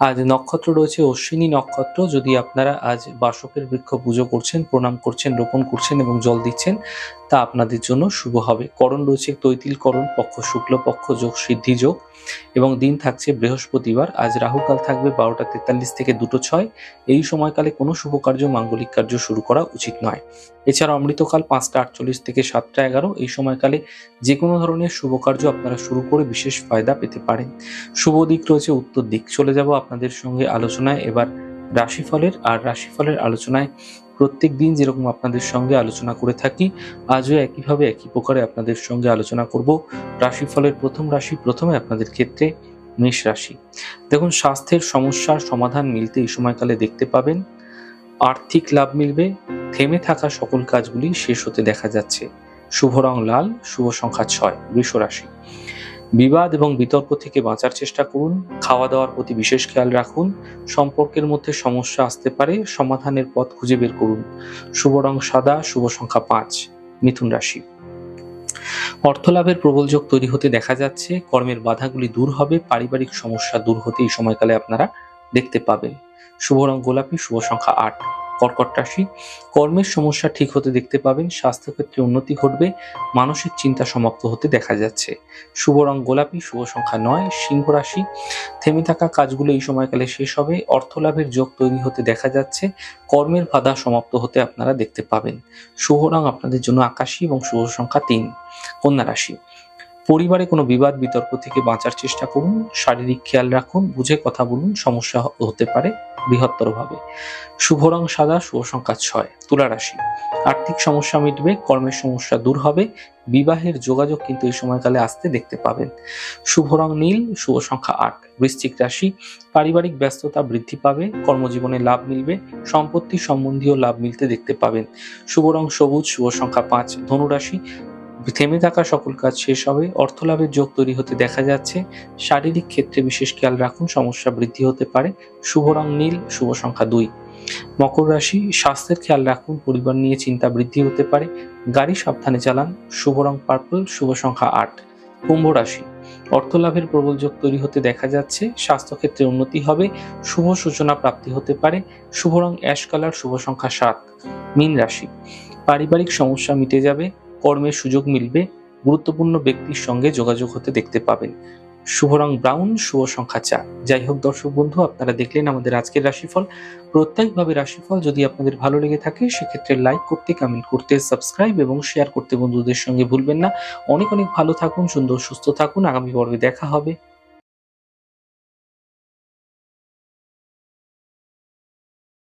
আজ নক্ষত্র রয়েছে, অশ্বিনী নক্ষত্র। যদি আপনারা আজ বাসকের বৃক্ষ পুজো করছেন, প্রণাম করছেন, রোপণ করছেন এবং জল দিচ্ছেন, তা আপনাদের জন্য শুভ হবে। করণ রয়েছে তৈতিল করণ, পক্ষ শুক্ল, পক্ষ যোগ, সিদ্ধি যোগ এবং দিন থাকছে বৃহস্পতিবার। আজ রাহুকাল থাকবে বারোটা তেতাল্লিশ থেকে দুটো ছয়। এই সময়কালে কোনো শুভ কার্য, মাঙ্গলিক কার্য শুরু করা উচিত নয়। এছাড়া অমৃতকাল পাঁচটা আটচল্লিশ থেকে সাতটা এগারো। এই সময়কালে যে কোনো ধরনের শুভ কার্য আপনারা শুরু করে বিশেষ ফায়দা পেতে পারেন। শুভ দিক রয়েছে উত্তর দিক। চলে যাব আপনাদের সঙ্গে আলোচনায়, এবার রাশিফলের আর রাশিফলের আলোচনায় প্রত্যেক দিন যেরকম আপনাদের সঙ্গে আলোচনা করে থাকি, আজও একইভাবে একই প্রকারে আপনাদের সঙ্গে আলোচনা করব। রাশিফলের প্রথম রাশি প্রথমে আপনাদের ক্ষেত্রে মেষ রাশি। দেখুন, স্বাস্থ্যের সমস্যার সমাধান মিলতে এই সময়কালে দেখতে পাবেন। আর্থিক লাভ মিলবে। থেমে থাকা সকল কাজগুলি শেষ হতে দেখা যাচ্ছে। শুভ রং লাল, শুভ সংখ্যা ছয়, বৃষ রাশি। বিবাদ এবং বিতর্ক থেকে বাঁচার চেষ্টা করুন, খাওয়া দাওয়ার প্রতি বিশেষ খেয়াল রাখুন, সম্পর্কের মধ্যে সমস্যা আসতে পারে, সমাধানের পথ খুঁজে বের করুন। শুভ রং সাদা, শুভ সংখ্যা পাঁচ, মিথুন রাশি। অর্থলাভের প্রবল যোগ তৈরি হতে দেখা যাচ্ছে, কর্মের বাধাগুলি দূর হবে, পারিবারিক সমস্যা দূর হতে এই সময়কালে আপনারা দেখতে পাবেন। শুভ রং গোলাপি, শুভ সংখ্যা আট। কর্কট রাশি। কর্মের সমস্যা ঠিক হতে দেখতে পাবেন, স্বাস্থ্যক্ষেত্রে উন্নতি ঘটবে, মানসিক চিন্তা সমাপ্ত হতে দেখা যাচ্ছে। শুভ রং গোলাপি, শুভ সংখ্যা নয়, সিংহ রাশি। থেমে থাকা কাজগুলো এই সময়কালে শেষ হবে, অর্থলাভের যোগ তৈরি হতে দেখা যাচ্ছে, কর্মের বাধা সমাপ্ত হতে আপনারা দেখতে পাবেন। শুভ রং আপনাদের জন্য আকাশী এবং শুভ সংখ্যা তিন। কন্যা রাশি। পরিবারে কোনো বিবাদ বিতর্ক থেকে বাঁচার চেষ্টা করুন, শারীরিক খেয়াল রাখুন, বুঝে কথা বলুন, সমস্যা হতে পারে বৃহত্তরভাবে। শুভ রং সাদা, শুভ সংখ্যা ছয়, তুলা রাশি। আর্থিক সমস্যা মিটবে, কর্মের সমস্যা দূর হবে, বিবাহের যোগাযোগ কিন্তু এই সময়কালে আসতে দেখতে পাবেন। শুভ রং নীল, শুভ সংখ্যা আট, বৃশ্চিক রাশি। পারিবারিক ব্যস্ততা বৃদ্ধি পাবে, কর্মজীবনে লাভ মিলবে, সম্পত্তি সম্বন্ধীয় লাভ মিলতে দেখতে পাবেন। শুভ রং সবুজ, শুভ সংখ্যা পাঁচ ধনুরাশি থেমে থাকা সকল কাজ শেষ হবে অর্থ লাভের যোগ তৈরি হতে দেখা যাচ্ছে। শারীরিক ক্ষেত্রে বিশেষ খেয়াল রাখুন, সমস্যা বৃদ্ধি হতে পারে। শুভ রং নীল, শুভ সংখ্যা দুই। মকর রাশি, স্বাস্থ্যের খেয়াল রাখুন, পরিবার নিয়ে চিন্তা বৃদ্ধি হতে পারে। গাড়ি সাবধানে চালান, শুভ রং পার্পল, শুভ সংখ্যা আট। কুম্ভ রাশি অর্থ লাভের প্রবল যোগ তৈরি হতে দেখা যাচ্ছে। স্বাস্থ্যক্ষেত্রে উন্নতি হবে, শুভ সূচনা প্রাপ্তি হতে পারে। শুভ রং অ্যাশ কালার, শুভ সংখ্যা সাত। মীন রাশি, পারিবারিক সমস্যা মিটে যাবে কর্মের সুযোগ মিলবে, গুরুত্বপূর্ণ ব্যক্তির সঙ্গে যোগাযোগ হতে দেখতে পাবেন। শুভ রং ব্রাউন, শুভ সংখ্যা চার। যাই হোক দর্শক বন্ধু, আপনারা দেখলেন আমাদের আজকের রাশিফল। প্রত্যেকভাবে রাশিফল যদি আপনাদের ভালো লেগে থাকে, সেক্ষেত্রে লাইক করতে, কমেন্ট করতে, সাবস্ক্রাইব এবং শেয়ার করতে বন্ধুদের সঙ্গে ভুলবেন না। অনেক অনেক ভালো থাকুন, সুন্দর সুস্থ থাকুন। আগামী পর্বে দেখা হবে।